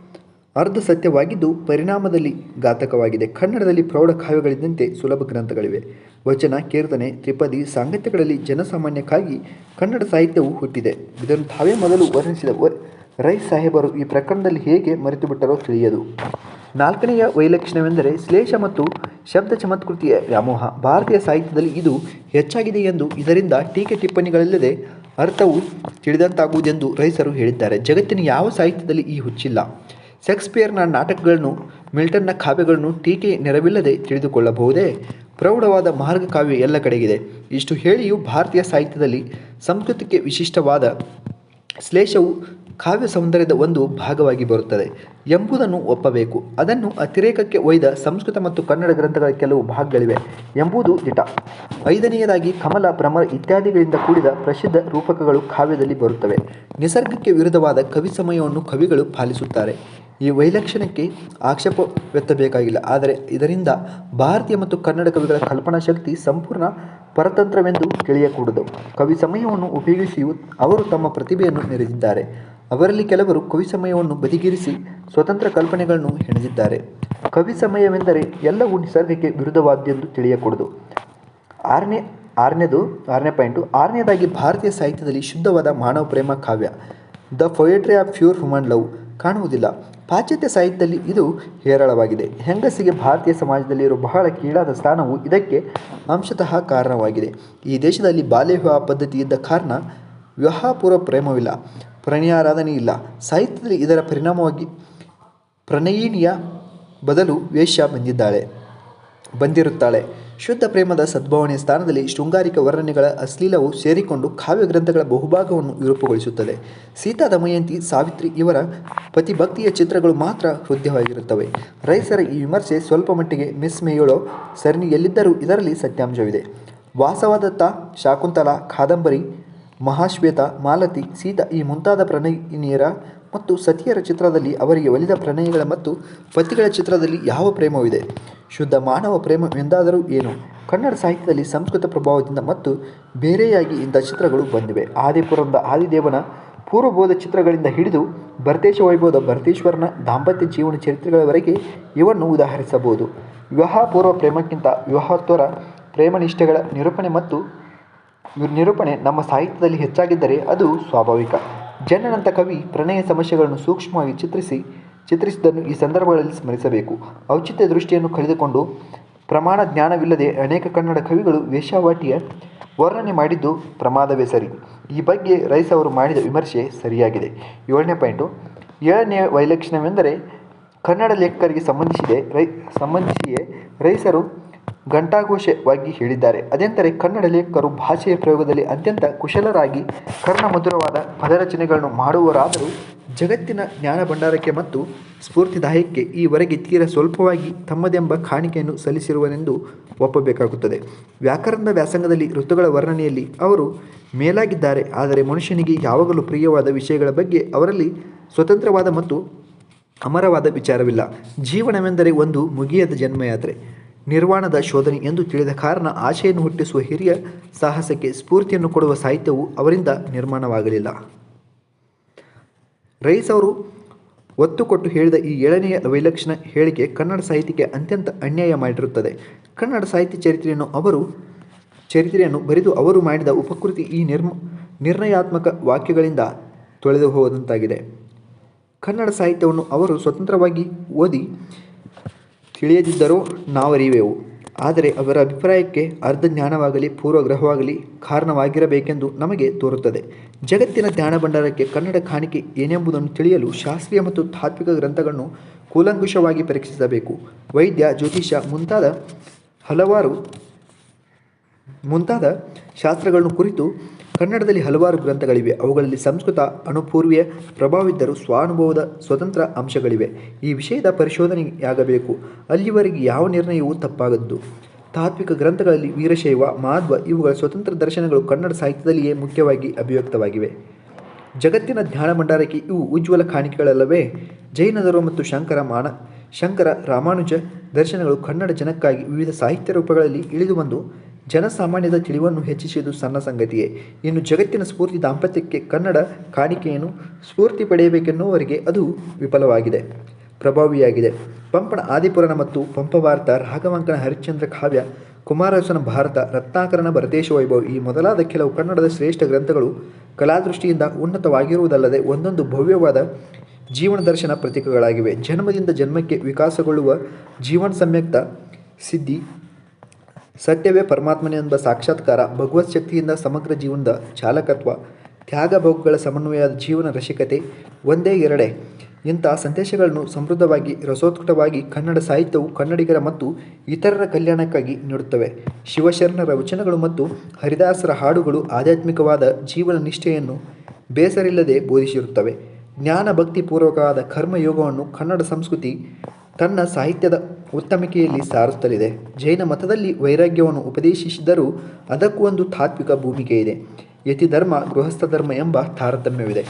ಅರ್ಧ ಸತ್ಯವಾಗಿದ್ದು ಪರಿಣಾಮದಲ್ಲಿ ಘಾತಕವಾಗಿದೆ. ಕನ್ನಡದಲ್ಲಿ ಪ್ರೌಢ ಕಾವ್ಯಗಳಿದ್ದಂತೆ ಸುಲಭ ಗ್ರಂಥಗಳಿವೆ. ವಚನ, ಕೀರ್ತನೆ, ತ್ರಿಪದಿ ಸಾಂಗತ್ಯಗಳಲ್ಲಿ ಜನಸಾಮಾನ್ಯಕ್ಕಾಗಿ ಕನ್ನಡ ಸಾಹಿತ್ಯವು ಹುಟ್ಟಿದೆ. ಇದನ್ನು ತಾವೇ ಮೊದಲು ವರ್ಣಿಸಿದ ರೈ ಸಾಹೇಬರು ಈ ಪ್ರಕರಣದಲ್ಲಿ ಹೇಗೆ ಮರೆತು ಬಿಟ್ಟರೋ ತಿಳಿಯದು. ನಾಲ್ಕನೆಯ ವೈಲಕ್ಷಣವೆಂದರೆ ಶ್ಲೇಷ ಮತ್ತು ಶಬ್ದ ಚಮತ್ಕೃತಿಯ ವ್ಯಾಮೋಹ. ಭಾರತೀಯ ಸಾಹಿತ್ಯದಲ್ಲಿ ಇದು ಹೆಚ್ಚಾಗಿದೆ ಎಂದು ಇದರಿಂದ ಟೀಕೆ ಟಿಪ್ಪಣಿಗಳಿಲ್ಲದೆ ಅರ್ಥವು ತಿಳಿದಂತಾಗುವುದೆಂದು ರೈಸರು ಹೇಳಿದ್ದಾರೆ. ಜಗತ್ತಿನ ಯಾವ ಸಾಹಿತ್ಯದಲ್ಲಿ ಈ ಹುಚ್ಚಿಲ್ಲ? ಶೇಕ್ಸ್ಪಿಯರ್ನ ನಾಟಕಗಳನ್ನು, ಮಿಲ್ಟನ್ನ ಕಾವ್ಯಗಳನ್ನು ಟೀಕೆ ನೆರವಿಲ್ಲದೆ ತಿಳಿದುಕೊಳ್ಳಬಹುದೇ? ಪ್ರೌಢವಾದ ಮಾರ್ಗ ಕಾವ್ಯ ಎಲ್ಲ ಕಡೆಗಿದೆ. ಇಷ್ಟು ಹೇಳಿಯೂ ಭಾರತೀಯ ಸಾಹಿತ್ಯದಲ್ಲಿ ಸಂಸ್ಕೃತಕ್ಕೆ ವಿಶಿಷ್ಟವಾದ ಶ್ಲೇಷವು ಕಾವ್ಯ ಸೌಂದರ್ಯದ ಒಂದು ಭಾಗವಾಗಿ ಬರುತ್ತದೆ. ಎಂಬುದನ್ನು ಒಪ್ಪಬೇಕು. ಅದನ್ನು ಅತಿರೇಕಕ್ಕೆ ಒಯ್ದ ಸಂಸ್ಕೃತ ಮತ್ತು ಕನ್ನಡ ಗ್ರಂಥಗಳ ಕೆಲವು ಭಾಗಗಳಿವೆ. ಎಂಬುದು ದಿಟ. ಐದನೆಯದಾಗಿ ಕಮಲ, ಭ್ರಮರ ಇತ್ಯಾದಿಗಳಿಂದ ಕೂಡಿದ ಪ್ರಸಿದ್ಧ ರೂಪಕಗಳು ಕಾವ್ಯದಲ್ಲಿ ಬರುತ್ತವೆ. ನಿಸರ್ಗಕ್ಕೆ ವಿರುದ್ಧವಾದ ಕವಿ ಸಮಯವನ್ನು ಕವಿಗಳು ಪಾಲಿಸುತ್ತಾರೆ. ಈ ವೈಲಕ್ಷಣ್ಯಕ್ಕೆ ಆಕ್ಷೇಪ ವ್ಯಕ್ತಬೇಕಾಗಿಲ್ಲ. ಆದರೆ ಇದರಿಂದ ಭಾರತೀಯ ಮತ್ತು ಕನ್ನಡ ಕವಿಗಳ ಕಲ್ಪನಾ ಶಕ್ತಿ ಸಂಪೂರ್ಣ ಪರತಂತ್ರವೆಂದು ತಿಳಿಯಕೂಡದು. ಕವಿ ಸಮಯವನ್ನು ಉಪಯೋಗಿಸಿಯೂ ಅವರು ತಮ್ಮ ಪ್ರತಿಭೆಯನ್ನು ಮೆರೆದಿದ್ದಾರೆ. ಅವರಲ್ಲಿ ಕೆಲವರು ಕವಿ ಸಮಯವನ್ನು ಬದಿಗಿರಿಸಿ ಸ್ವತಂತ್ರ ಕಲ್ಪನೆಗಳನ್ನು ಹೆಣೆದಿದ್ದಾರೆ ಕವಿ ಸಮಯವೆಂದರೆ ಎಲ್ಲವೂ ನಿಸರ್ಗಕ್ಕೆ ವಿರುದ್ಧವಾದ್ದೆಂದು ತಿಳಿಯಕೂಡದು. ಆರನೇ, ಆರನೇದು, ಆರನೇ ಪಾಯಿಂಟು, ಆರನೇದಾಗಿ ಭಾರತೀಯ ಸಾಹಿತ್ಯದಲ್ಲಿ ಶುದ್ಧವಾದ ಮಾನವ ಪ್ರೇಮ ಕಾವ್ಯ, the poetry of pure human love, ಕಾಣುವುದಿಲ್ಲ. ಪಾಶ್ಚಾತ್ಯ ಸಾಹಿತ್ಯದಲ್ಲಿ ಇದು ಹೇರಳವಾಗಿದೆ. ಹೆಂಗಸಿಗೆ ಭಾರತೀಯ ಸಮಾಜದಲ್ಲಿ ಇರುವ ಬಹಳ ಕೀಳಾದ ಸ್ಥಾನವು ಇದಕ್ಕೆ ಅಂಶತಃ ಕಾರಣವಾಗಿದೆ. ಈ ದೇಶದಲ್ಲಿ ಬಾಲ್ಯ ವಿವಾಹ ಪದ್ಧತಿ ಇದ್ದ ಕಾರಣ ವಿವಾಹಪೂರ್ವ ಪ್ರೇಮವಿಲ್ಲ, ಪ್ರಣಯಾರಾಧನೆ ಇಲ್ಲ. ಸಾಹಿತ್ಯದಲ್ಲಿ ಇದರ ಪರಿಣಾಮವಾಗಿ ಪ್ರಣಯಿನಿಯ ಬದಲು ವೇಷ ಬಂದಿದ್ದಾಳೆ, ಬಂದಿರುತ್ತಾಳೆ. ಶುದ್ಧ ಪ್ರೇಮದ ಸದ್ಭಾವನೆಯ ಸ್ಥಾನದಲ್ಲಿ ಶೃಂಗಾರಿಕ ವರ್ಣನೆಗಳ ಅಶ್ಲೀಲವು ಸೇರಿಕೊಂಡು ಕಾವ್ಯ ಗ್ರಂಥಗಳ ಬಹುಭಾಗವನ್ನು ವಿರೂಪಗೊಳಿಸುತ್ತದೆ. ಸೀತಾ ದಮಯಂತಿ, ಸಾವಿತ್ರಿ ಇವರ ಪತಿಭಕ್ತಿಯ ಚಿತ್ರಗಳು ಮಾತ್ರ ಹೃದಯವಾಗಿರುತ್ತವೆ. ರೈಸರ ಈ ವಿಮರ್ಶೆ ಸ್ವಲ್ಪ ಮಟ್ಟಿಗೆ ಮಿಸ್ ಮೇಯೋಳೋ ಸರಣಿಯಲ್ಲಿದ್ದರೂ ಇದರಲ್ಲಿ ಸತ್ಯಾಂಶವಿದೆ. ವಾಸವಾದತ್ತ, ಶಾಕುಂತಲ, ಕಾದಂಬರಿ ಮಹಾಶ್ವೇತ, ಮಾಲತಿ, ಸೀತಾ ಈ ಮುಂತಾದ ಪ್ರಣಯಿನಿಯರ ಮತ್ತು ಸತಿಯರ ಚಿತ್ರದಲ್ಲಿ ಅವರಿಗೆ ಒಲಿದ ಪ್ರಣಯಗಳ ಮತ್ತು ಪತಿಗಳ ಚಿತ್ರದಲ್ಲಿ ಯಾವ ಪ್ರೇಮವಿದೆ? ಶುದ್ಧ ಮಾನವ ಪ್ರೇಮ ಎಂದಾದರೂ ಏನು? ಕನ್ನಡ ಸಾಹಿತ್ಯದಲ್ಲಿ ಸಂಸ್ಕೃತ ಪ್ರಭಾವದಿಂದ ಮತ್ತು ಬೇರೆಯಾಗಿ ಇಂಥ ಚಿತ್ರಗಳು ಬಂದಿವೆ. ಆದಿಪುರಂದ ಆದಿದೇವನ ಪೂರ್ವಬೋಧ ಚಿತ್ರಗಳಿಂದ ಹಿಡಿದು ಭರತೇಶ ವೈಭವದ ಭರತೇಶ್ವರನ ದಾಂಪತ್ಯ ಜೀವನ ಚರಿತ್ರೆಗಳವರೆಗೆ ಇವನ್ನು ಉದಾಹರಿಸಬಹುದು. ವಿವಾಹಪೂರ್ವ ಪ್ರೇಮಕ್ಕಿಂತ ವಿವಾಹೋತ್ತರ ಪ್ರೇಮನಿಷ್ಠೆಗಳ ನಿರೂಪಣೆ ಮತ್ತು ನಿರೂಪಣೆ ನಮ್ಮ ಸಾಹಿತ್ಯದಲ್ಲಿ ಹೆಚ್ಚಾಗಿದ್ದರೆ ಅದು ಸ್ವಾಭಾವಿಕ. ಜನನಂತ ಕವಿ ಪ್ರಣಯ ಸಮಸ್ಯೆಗಳನ್ನು ಸೂಕ್ಷ್ಮವಾಗಿ ಚಿತ್ರಿಸಿ, ಚಿತ್ರಿಸಿದ್ದನ್ನು ಈ ಸಂದರ್ಭಗಳಲ್ಲಿ ಸ್ಮರಿಸಬೇಕು. ಔಚಿತ್ಯ ದೃಷ್ಟಿಯನ್ನು ಕಳೆದುಕೊಂಡು ಪ್ರಮಾಣ ಜ್ಞಾನವಿಲ್ಲದೆ ಅನೇಕ ಕನ್ನಡ ಕವಿಗಳು ವೇಶ್ಯಾವಾಟಿಯ ವರ್ಣನೆ ಮಾಡಿದ್ದು ಪ್ರಮಾದವೇ ಸರಿ. ಈ ಬಗ್ಗೆ ರೈಸ್ ಅವರು ಮಾಡಿದ ವಿಮರ್ಶೆ ಸರಿಯಾಗಿದೆ. ಏಳನೇ ಪಾಯಿಂಟು. ಏಳನೇ ವೈಲಕ್ಷಣವೆಂದರೆ ಕನ್ನಡ ಲೇಖಕರಿಗೆ ಸಂಬಂಧಿಸಿದೆ ರೈ ಸಂಬಂಧಿಸಿಯೇ ರೈಸರು ಘಂಟಾಘೋಷವಾಗಿ ಹೇಳಿದ್ದಾರೆ. ಅದೆಂದರೆ ಕನ್ನಡ ಲೇಖಕರು ಭಾಷೆಯ ಪ್ರಯೋಗದಲ್ಲಿ ಅತ್ಯಂತ ಕುಶಲರಾಗಿ ಕರ್ಣಮಧುರವಾದ ಪದರಚನೆಗಳನ್ನು ಮಾಡುವರಾದರೂ ಜಗತ್ತಿನ ಜ್ಞಾನ ಭಂಡಾರಕ್ಕೆ ಮತ್ತು ಸ್ಫೂರ್ತಿದಾಯಕ್ಕೆ ಈವರೆಗೆ ತೀರ ಸ್ವಲ್ಪವಾಗಿ ತಮ್ಮದೆಂಬ ಕಾಣಿಕೆಯನ್ನು ಸಲ್ಲಿಸಿರುವನೆಂದು ಒಪ್ಪಬೇಕಾಗುತ್ತದೆ. ವ್ಯಾಕರಣದ ವ್ಯಾಸಂಗದಲ್ಲಿ ಋತುಗಳ ವರ್ಣನೆಯಲ್ಲಿ ಅವರು ಮೇಲಾಗಿದ್ದಾರೆ. ಆದರೆ ಮನುಷ್ಯನಿಗೆ ಯಾವಾಗಲೂ ಪ್ರಿಯವಾದ ವಿಷಯಗಳ ಬಗ್ಗೆ ಅವರಲ್ಲಿ ಸ್ವತಂತ್ರವಾದ ಮತ್ತು ಅಮರವಾದ ವಿಚಾರವಿಲ್ಲ. ಜೀವನವೆಂದರೆ ಒಂದು ಮುಗಿಯದ ಜನ್ಮಯಾತ್ರೆ. ನಿರ್ವಾಣದ ಶೋಧನೆ ಎಂದು ತಿಳಿದ ಕಾರಣ ಆಶೆಯನ್ನು ಹುಟ್ಟಿಸುವ ಹಿರಿಯ ಸಾಹಸಕ್ಕೆ ಸ್ಫೂರ್ತಿಯನ್ನು ಕೊಡುವ ಸಾಹಿತ್ಯವು ಅವರಿಂದ ನಿರ್ಮಾಣವಾಗಲಿಲ್ಲ. ರೈಸ್ ಅವರು ಒತ್ತು ಕೊಟ್ಟು ಹೇಳಿದ ಈ ಏಳನೆಯ ವೈಲಕ್ಷಣ ಹೇಳಿಕೆ ಕನ್ನಡ ಸಾಹಿತ್ಯಕ್ಕೆ ಅತ್ಯಂತ ಅನ್ಯಾಯ ಮಾಡಿರುತ್ತದೆ. ಕನ್ನಡ ಸಾಹಿತ್ಯ ಚರಿತ್ರೆಯನ್ನು ಅವರು ಚರಿತ್ರೆಯನ್ನು ಬರೆದು ಅವರು ಮಾಡಿದ ಉಪಕೃತಿ ಈ ನಿರ್ಮ ನಿರ್ಣಯಾತ್ಮಕ ವಾಕ್ಯಗಳಿಂದ ತೊಳೆದು ಹೋದಂತಾಗಿದೆ ಕನ್ನಡ ಸಾಹಿತ್ಯವನ್ನು ಅವರು ಸ್ವತಂತ್ರವಾಗಿ ಓದಿ ತಿಳಿಯದಿದ್ದರೂ ನಾವರಿವೆವು ಆದರೆ ಅವರ ಅಭಿಪ್ರಾಯಕ್ಕೆ ಅರ್ಧ ಜ್ಞಾನವಾಗಲಿ ಪೂರ್ವಗ್ರಹವಾಗಲಿ ಕಾರಣವಾಗಿರಬೇಕೆಂದು ನಮಗೆ ತೋರುತ್ತದೆ. ಜಗತ್ತಿನ ಜ್ಞಾನ ಭಂಡಾರಕ್ಕೆ ಕನ್ನಡ ಕಾಣಿಕೆ ಏನೆಂಬುದನ್ನು ತಿಳಿಯಲು ಶಾಸ್ತ್ರೀಯ ಮತ್ತು ತಾತ್ವಿಕ ಗ್ರಂಥಗಳನ್ನು ಕೂಲಂಕುಷವಾಗಿ ಪರೀಕ್ಷಿಸಬೇಕು. ವೈದ್ಯ ಜ್ಯೋತಿಷ ಮುಂತಾದ ಹಲವಾರು ಮುಂತಾದ ಶಾಸ್ತ್ರಗಳನ್ನು ಕುರಿತು ಕನ್ನಡದಲ್ಲಿ ಹಲವಾರು ಗ್ರಂಥಗಳಿವೆ. ಅವುಗಳಲ್ಲಿ ಸಂಸ್ಕೃತ ಅನುಪೂರ್ವಿಯ ಪ್ರಭಾವಿದ್ದರೂ ಸ್ವಾನುಭವದ ಸ್ವತಂತ್ರ ಅಂಶಗಳಿವೆ. ಈ ವಿಷಯದ ಪರಿಶೋಧನೆಯಾಗಬೇಕು. ಅಲ್ಲಿವರೆಗೆ ಯಾವ ನಿರ್ಣಯವೂ ತಪ್ಪಾಗದ್ದು? ತಾತ್ವಿಕ ಗ್ರಂಥಗಳಲ್ಲಿ ವೀರಶೈವ, ಮಾಧ್ವ ಇವುಗಳ ಸ್ವತಂತ್ರ ದರ್ಶನಗಳು ಕನ್ನಡ ಸಾಹಿತ್ಯದಲ್ಲಿಯೇ ಮುಖ್ಯವಾಗಿ ಅಭಿವ್ಯಕ್ತವಾಗಿವೆ. ಜಗತ್ತಿನ ಧ್ಯಾನ ಭಂಡಾರಕ್ಕೆ ಇವು ಉಜ್ವಲ ಕಾಣಿಕೆಗಳಲ್ಲವೇ? ಜೈನ ಧರ್ಮ ಮತ್ತು ಶಂಕರ ಮಾನ, ಶಂಕರ ರಾಮಾನುಜ ದರ್ಶನಗಳು ಕನ್ನಡ ಜನಕ್ಕಾಗಿ ವಿವಿಧ ಸಾಹಿತ್ಯ ರೂಪಗಳಲ್ಲಿ ಇಳಿದು ಬಂದು ಜನಸಾಮಾನ್ಯದ ತಿಳಿವನ್ನು ಹೆಚ್ಚಿಸುವುದು ಸಣ್ಣ ಸಂಗತಿಯೇ. ಇನ್ನು ಜಗತ್ತಿನ ಸ್ಫೂರ್ತಿ ದಾಂಪತ್ಯಕ್ಕೆ ಕನ್ನಡ ಕಾಣಿಕೆಯನ್ನು ಸ್ಫೂರ್ತಿ ಪಡೆಯಬೇಕೆನ್ನುವರಿಗೆ ಅದು ವಿಫಲವಾಗಿದೆ. ಪ್ರಭಾವಿಯಾಗಿದೆ. ಪಂಪನ ಆದಿಪುರಣ ಮತ್ತು ಪಂಪಭಾರತ ರಾಘವಾಂಕನ ಹರಿಶ್ಚಂದ್ರ ಕಾವ್ಯ ಕುಮಾರಸನ ಭಾರತ, ರತ್ನಾಕರನ ಭರತೇಶ ವೈಭವ ಈ ಮೊದಲಾದ ಕೆಲವು ಕನ್ನಡದ ಶ್ರೇಷ್ಠ ಗ್ರಂಥಗಳು ಕಲಾದೃಷ್ಟಿಯಿಂದ ಉನ್ನತವಾಗಿರುವುದಲ್ಲದೆ ಒಂದೊಂದು ಭವ್ಯವಾದ ಜೀವನ ದರ್ಶನ ಪ್ರತೀಕಗಳಾಗಿವೆ. ಜನ್ಮದಿಂದ ಜನ್ಮಕ್ಕೆ ವಿಕಾಸಗೊಳ್ಳುವ ಜೀವನ ಸಂಯುಕ್ತ ಸಿದ್ಧಿ ಸತ್ಯವೇ ಪರಮಾತ್ಮನೆ ಎಂಬ ಸಾಕ್ಷಾತ್ಕಾರ ಭಗವತ್ ಶಕ್ತಿಯಿಂದ ಸಮಗ್ರ ಜೀವನದ ಚಾಲಕತ್ವ, ತ್ಯಾಗ ಭೋಗಗಳ ಸಮನ್ವಯದ ಜೀವನ ರಸಿಕತೆ ಒಂದೇ ಎರಡೇ. ಇಂಥ ಸಂದೇಶಗಳನ್ನು ಸಮೃದ್ಧವಾಗಿ ರಸೋತ್ಕಟವಾಗಿ ಕನ್ನಡ ಸಾಹಿತ್ಯವು ಕನ್ನಡಿಗರ ಮತ್ತು ಇತರರ ಕಲ್ಯಾಣಕ್ಕಾಗಿ ನೀಡುತ್ತವೆ. ಶಿವಶರಣರ ವಚನಗಳು ಮತ್ತು ಹರಿದಾಸರ ಹಾಡುಗಳು ಆಧ್ಯಾತ್ಮಿಕವಾದ ಜೀವನ ನಿಷ್ಠೆಯನ್ನು ಬೇಸರಿಲ್ಲದೆ ಬೋಧಿಸಿರುತ್ತವೆ. ಜ್ಞಾನ ಭಕ್ತಿಪೂರ್ವಕವಾದ ಕರ್ಮಯೋಗವನ್ನು ಕನ್ನಡ ಸಂಸ್ಕೃತಿ ತನ್ನ ಸಾಹಿತ್ಯದ ಉತ್ತಮಿಕೆಯಲ್ಲಿ ಸಾರುತ್ತಲಿದೆ ಜೈನ ಮತದಲ್ಲಿ ವೈರಾಗ್ಯವನ್ನು ಉಪದೇಶಿಸಿದರೂ ಅದಕ್ಕೂ ಒಂದು ತಾತ್ವಿಕ ಭೂಮಿಕೆ ಇದೆ. ಯತಿ ಧರ್ಮ ಗೃಹಸ್ಥ ಧರ್ಮ ಎಂಬ ತಾರತಮ್ಯವಿದೆ.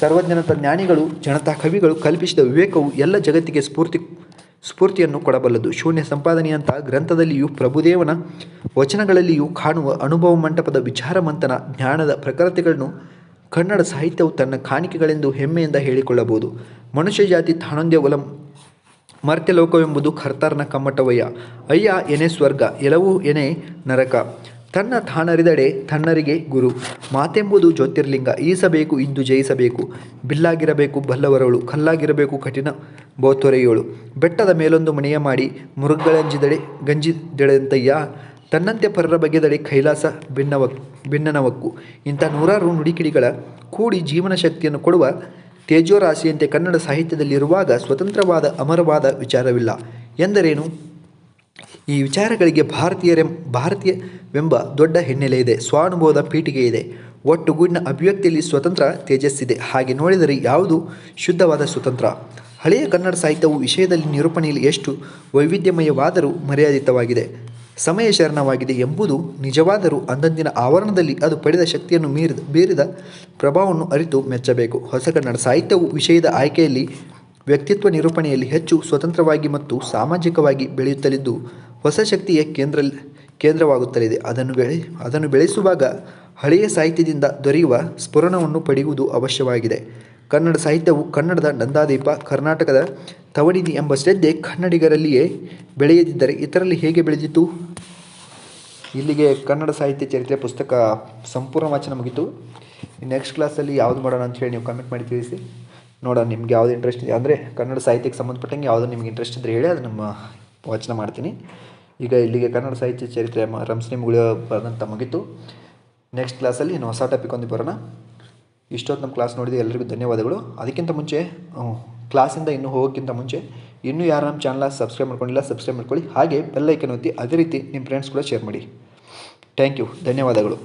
ಸರ್ವಜ್ಞನತ ಜ್ಞಾನಿಗಳು, ಜನತಾ ಕವಿಗಳು ಕಲ್ಪಿಸಿದ ವಿವೇಕವು ಎಲ್ಲ ಜಗತ್ತಿಗೆ ಸ್ಫೂರ್ತಿ, ಸ್ಫೂರ್ತಿಯನ್ನು ಕೊಡಬಲ್ಲದು. ಶೂನ್ಯ ಸಂಪಾದನೆಯಂತಹ ಗ್ರಂಥದಲ್ಲಿಯೂ ಪ್ರಭುದೇವನ ವಚನಗಳಲ್ಲಿಯೂ ಕಾಣುವ ಅನುಭವ ಮಂಟಪದ ವಿಚಾರ ಮಂಥನ ಜ್ಞಾನದ ಪ್ರಕೃತಿಗಳನ್ನು ಕನ್ನಡ ಸಾಹಿತ್ಯವು ತನ್ನ ಕಾಣಿಕೆಗಳೆಂದು ಹೆಮ್ಮೆಯಿಂದ ಹೇಳಿಕೊಳ್ಳಬಹುದು. ಮನುಷ್ಯ ಜಾತಿ ತಾನೊಂದೇ ಒಲಂ ಮರ್ತ್ಯಲೋಕವೆಂಬುದು ಕರ್ತಾರ್ನ ಕಮ್ಮಟವಯ್ಯ. ಅಯ್ಯ, ಎನೆ ಸ್ವರ್ಗ, ಎಲವು ಎನೆ ನರಕ. ತನ್ನ ತಾಣರಿದಡೆ ತನ್ನರಿಗೆ ಗುರು. ಮಾತೆಂಬುದು ಜ್ಯೋತಿರ್ಲಿಂಗ, ಈಸಬೇಕು, ಇಂದು ಜಯಿಸಬೇಕು. ಬಿಲ್ಲಾಗಿರಬೇಕು, ಬಲ್ಲವರವಳು. ಕಲ್ಲಾಗಿರಬೇಕು, ಕಠಿಣ ಬೋತೊರೆಯೋಳು. ಬೆಟ್ಟದ ಮೇಲೊಂದು ಮನೆಯ ಮಾಡಿ ಮುರುಗಳಂಜಿದಡೆ ಗಂಜಿದೆಳೆದಂತಯ್ಯ. ತನ್ನಂತೆ ಪರರ ಬಗೆದಡೆ ಕೈಲಾಸ ಭಿನ್ನವ ಭಿನ್ನನವಕ್ಕು ಇಂಥ ನೂರಾರು ನುಡಿಕಿಡಿಗಳ ಕೂಡಿ ಜೀವನ ಶಕ್ತಿಯನ್ನು ಕೊಡುವ ತೇಜೋರಾಶಿಯಂತೆ ಕನ್ನಡ ಸಾಹಿತ್ಯದಲ್ಲಿರುವಾಗ ಸ್ವತಂತ್ರವಾದ, ಅಮರವಾದ ವಿಚಾರವಿಲ್ಲ. ಎಂದರೇನು? ಈ ವಿಚಾರಗಳಿಗೆ ಭಾರತೀಯರೆಂ, ಭಾರತೀಯವೆಂಬ ದೊಡ್ಡ ಹಿನ್ನೆಲೆ ಇದೆ, ಸ್ವಾನುಭವದ ಪೀಠಿಗೆ ಇದೆ. ಒಟ್ಟುಗೂಡಿನ ಅಭಿವ್ಯಕ್ತಿಯಲ್ಲಿ ಸ್ವತಂತ್ರ ತೇಜಸ್ಸಿದೆ. ಹಾಗೆ ನೋಡಿದರೆ ಯಾವುದು ಶುದ್ಧವಾದ ಸ್ವತಂತ್ರ? ಹಳೆಯ ಕನ್ನಡ ಸಾಹಿತ್ಯವು ವಿಷಯದಲ್ಲಿ ನಿರೂಪಣೆಯಲ್ಲಿ ಎಷ್ಟು ವೈವಿಧ್ಯಮಯವಾದರೂ ಮರ್ಯಾದಿತವಾಗಿದೆ. ಸಮಯ ಶರಣವಾಗಿದೆ ಎಂಬುದು ನಿಜವಾದರೂ ಅಂದಂದಿನ ಆವರಣದಲ್ಲಿ ಅದು ಪಡೆದ ಶಕ್ತಿಯನ್ನು ಮೀರಿದ, ಬೀರಿದ ಪ್ರಭಾವವನ್ನು ಅರಿತು ಮೆಚ್ಚಬೇಕು. ಹೊಸ ಕನ್ನಡ ಸಾಹಿತ್ಯವು ವಿಷಯದ ಆಯ್ಕೆಯಲ್ಲಿ, ವ್ಯಕ್ತಿತ್ವ ನಿರೂಪಣೆಯಲ್ಲಿ ಹೆಚ್ಚು ಸ್ವತಂತ್ರವಾಗಿ ಮತ್ತು ಸಾಮಾಜಿಕವಾಗಿ ಬೆಳೆಯುತ್ತಲಿದ್ದು, ಹೊಸ ಶಕ್ತಿಯ ಕೇಂದ್ರ ಕೇಂದ್ರವಾಗುತ್ತಲಿದೆ. ಅದನ್ನು ಬೆಳೆ, ಅದನ್ನು ಬೆಳೆಸುವಾಗ ಹಳೆಯ ಸಾಹಿತ್ಯದಿಂದ ದೊರೆಯುವ ಸ್ಫುರಣವನ್ನು ಪಡೆಯುವುದು ಅವಶ್ಯವಾಗಿದೆ. ಕನ್ನಡ ಸಾಹಿತ್ಯವು ಕನ್ನಡದ ನಂದಾದೀಪ, ಕರ್ನಾಟಕದ ತವಡಿದಿ ಎಂಬ ಶ್ರದ್ಧೆ ಕನ್ನಡಿಗರಲ್ಲಿಯೇ ಬೆಳೆಯದಿದ್ದರೆ ಇತರಲ್ಲಿ ಹೇಗೆ ಬೆಳೆದಿತ್ತು ಇಲ್ಲಿಗೆ ಕನ್ನಡ ಸಾಹಿತ್ಯ ಚರಿತ್ರೆ ಪುಸ್ತಕ ಸಂಪೂರ್ಣ ವಾಚನ ಮುಗಿತು. ನೆಕ್ಸ್ಟ್ ಕ್ಲಾಸಲ್ಲಿ ಯಾವುದು ಮಾಡೋಣ ಅಂತ ಹೇಳಿ ನೀವು ಕಮೆಂಟ್ ಮಾಡಿ ತಿಳಿಸಿ. ನೋಡೋಣ ನಿಮ್ಗೆ ಯಾವ್ದು ಇಂಟ್ರೆಸ್ಟ್ ಇದೆ. ಅಂದರೆ ಕನ್ನಡ ಸಾಹಿತ್ಯಕ್ಕೆ ಸಂಬಂಧಪಟ್ಟಂಗೆ ಯಾವುದು ನಿಮ್ಗೆ ಇಂಟ್ರೆಸ್ಟ್ ಇದ್ದರೆ ಹೇಳಿ, ಅದು ನಮ್ಮ ವಾಚನ ಮಾಡ್ತೀನಿ. ಈಗ ಇಲ್ಲಿಗೆ ಕನ್ನಡ ಸಾಹಿತ್ಯ ಚರಿತ್ರೆ ರಂಸನಿ ಮುಗಿಯೋ ಮುಗಿತು. ನೆಕ್ಸ್ಟ್ ಕ್ಲಾಸಲ್ಲಿ ಇನ್ನು ಹೊಸ ಟಾಪಿಕ್ ಒಂದು ಬರೋಣ. ಇಷ್ಟೊತ್ತು ನಮ್ಮ ಕ್ಲಾಸ್ ನೋಡಿದ ಎಲ್ಲರಿಗೂ ಧನ್ಯವಾದಗಳು. ಅದಕ್ಕಿಂತ ಮುಂಚೆ ಕ್ಲಾಸಿಂದ ಇನ್ನೂ ಹೋಗೋಕ್ಕಿಂತ ಮುಂಚೆ, ಇನ್ನೂ ಯಾರು ನಮ್ಮ ಚಾನಲ್ ಸಬ್ಸ್ಕ್ರೈಬ್ ಮಾಡ್ಕೊಂಡಿಲ್ಲ ಸಬ್ಸ್ಕ್ರೈಬ್ ಮಾಡ್ಕೊಳ್ಳಿ. ಹಾಗೆ ಬೆಲ್ಲೈಕನ್ ಒತ್ತಿ ಅದೇ ರೀತಿ ನಿಮ್ಮ ಫ್ರೆಂಡ್ಸ್ ಕೂಡ ಶೇರ್ ಮಾಡಿ. ಥ್ಯಾಂಕ್ ಯು ಧನ್ಯವಾದಗಳು.